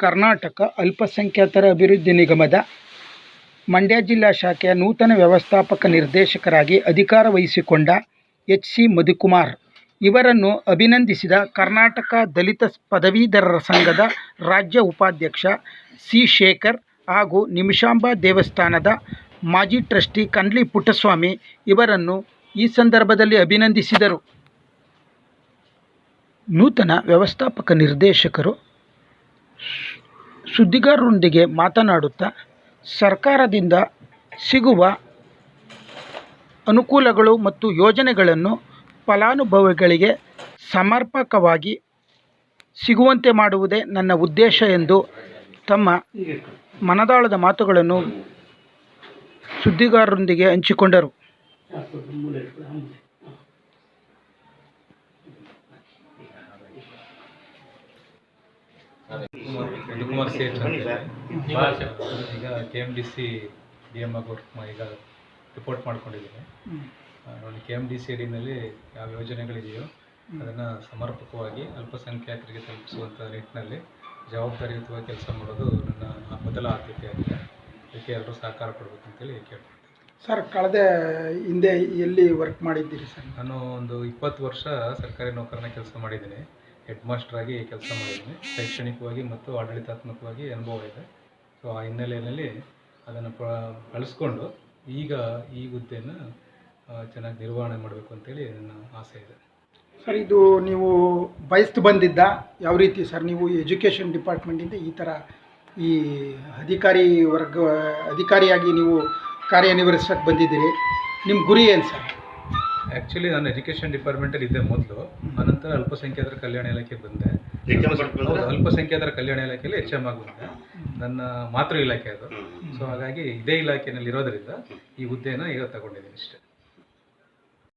ಕರ್ನಾಟಕ ಅಲ್ಪಸಂಖ್ಯಾತರ ಅಭಿವೃದ್ಧಿ ನಿಗಮದ ಮಂಡ್ಯ ಜಿಲ್ಲಾ ಶಾಖೆಯ ನೂತನ ವ್ಯವಸ್ಥಾಪಕ ನಿರ್ದೇಶಕರಾಗಿ ಅಧಿಕಾರ ವಹಿಸಿಕೊಂಡ ಎಚ್ ಸಿ ಮಧುಕುಮಾರ್ ಇವರನ್ನು ಅಭಿನಂದಿಸಿದ ಕರ್ನಾಟಕ ದಲಿತ ಪದವೀಧರರ ಸಂಘದ ರಾಜ್ಯ ಉಪಾಧ್ಯಕ್ಷ ಸಿ ಶೇಖರ್ ಹಾಗೂ ನಿಮಿಷಾಂಬ ದೇವಸ್ಥಾನದ ಮಾಜಿ ಟ್ರಸ್ಟಿ ಕನ್ಲಿ ಪುಟ್ಟಸ್ವಾಮಿ ಇವರನ್ನು ಈ ಸಂದರ್ಭದಲ್ಲಿ ಅಭಿನಂದಿಸಿದರು. ನೂತನ ವ್ಯವಸ್ಥಾಪಕ ನಿರ್ದೇಶಕರು ಸುದ್ದಿಗಾರರೊಂದಿಗೆ ಮಾತನಾಡುತ್ತಾ ಸರ್ಕಾರದಿಂದ ಸಿಗುವ ಅನುಕೂಲಗಳು ಮತ್ತು ಯೋಜನೆಗಳನ್ನು ಫಲಾನುಭವಿಗಳಿಗೆ ಸಮರ್ಪಕವಾಗಿ ಸಿಗುವಂತೆ ಮಾಡುವುದೇ ನನ್ನ ಉದ್ದೇಶ ಎಂದು ತಮ್ಮ ಮನದಾಳದ ಮಾತುಗಳನ್ನು ಸುದ್ದಿಗಾರರೊಂದಿಗೆ ಹಂಚಿಕೊಂಡರು. ಸೇಠ್ ಅಂತ ಈಗ K M D C D M ಆಗಿ ವರ್ಕ್ ಈಗ ರಿಪೋರ್ಟ್ ಮಾಡ್ಕೊಂಡಿದ್ದೀನಿ. ನಾನು ಕೆ ಎಂ ಡಿ ಸಿ ಅಡಿನಲ್ಲಿ ಯಾವ ಯೋಜನೆಗಳಿದೆಯೋ ಅದನ್ನು ಸಮರ್ಪಕವಾಗಿ ಅಲ್ಪಸಂಖ್ಯಾತರಿಗೆ ತಲುಪಿಸುವಂಥ ನಿಟ್ಟಿನಲ್ಲಿ ಜವಾಬ್ದಾರಿಯುತವಾಗಿ ಕೆಲಸ ಮಾಡೋದು ನನ್ನ ಮೊದಲ ಆದ್ಯತೆ ಆಗಿದೆ. ಅದಕ್ಕೆ ಎಲ್ಲರೂ ಸಹಕಾರ ಕೊಡಬೇಕು ಅಂತೇಳಿ ಕೇಳ್ಕೊಳ್ತೀನಿ ಸರ್ ಕಳೆದ ಹಿಂದೆ ಎಲ್ಲಿ ವರ್ಕ್ ಮಾಡಿದ್ದೀರಿ ಸರ್? ನಾನು ಒಂದು ಇಪ್ಪತ್ತು ವರ್ಷ ಸರ್ಕಾರಿ ನೌಕರನ ಕೆಲಸ ಮಾಡಿದ್ದೀನಿ. ಹೆಡ್ ಮಾಸ್ಟರ್ ಆಗಿ ಕೆಲಸ ಮಾಡಿದ್ದೀನಿ. ಶೈಕ್ಷಣಿಕವಾಗಿ ಮತ್ತು ಆಡಳಿತಾತ್ಮಕವಾಗಿ ಅನುಭವ ಇದೆ. ಸೊ ಆ ಹಿನ್ನೆಲೆಯಲ್ಲಿ ಅದನ್ನು ಬಳಸ್ಕೊಂಡು ಈಗ ಈ ಹುದ್ದೆಯನ್ನು ಚೆನ್ನಾಗಿ ನಿರ್ವಹಣೆ ಮಾಡಬೇಕು ಅಂತೇಳಿ ನನ್ನ ಆಸೆ ಇದೆ. ಸರ್, ಇದು ನೀವು ಬಯಸ್ತು ಬಂದಿದ್ದ ಯಾವ ರೀತಿ? ಸರ್, ನೀವು ಎಜುಕೇಷನ್ ಡಿಪಾರ್ಟ್ಮೆಂಟಿಂದ ಈ ಥರ ಈ ಅಧಿಕಾರಿ ವರ್ಗ, ಅಧಿಕಾರಿಯಾಗಿ ನೀವು ಕಾರ್ಯನಿರ್ವಹಿಸಕ್ಕೆ ಬಂದಿದ್ದೀರಿ. ನಿಮ್ಮ ಗುರಿ ಏನು ಸರ್? ಆ್ಯಕ್ಚುಲಿ ನಾನು ಎಜುಕೇಷನ್ ಡಿಪಾರ್ಟ್ಮೆಂಟಲ್ಲಿ ಇದ್ದೆ ಮೊದಲು. ಅನಂತರ ಅಲ್ಪಸಂಖ್ಯಾತರ ಕಲ್ಯಾಣ ಇಲಾಖೆಗೆ ಬಂದೆ. ಹೌದು, ಅಲ್ಪಸಂಖ್ಯಾತರ ಕಲ್ಯಾಣ ಇಲಾಖೆಯಲ್ಲಿ ಎಚ್ ಎಂ ಆಗುತ್ತೆ ಬಂದೆ ನನ್ನ ಮಾತೃ ಇಲಾಖೆ ಅದು. ಸೊ ಹಾಗಾಗಿ ಇದೇ ಇಲಾಖೆನಲ್ಲಿ ಇರೋದರಿಂದ ಈ ಹುದ್ದೆನ ಈಗ ತಗೊಂಡಿದ್ದೀನಿ ಅಷ್ಟೇ.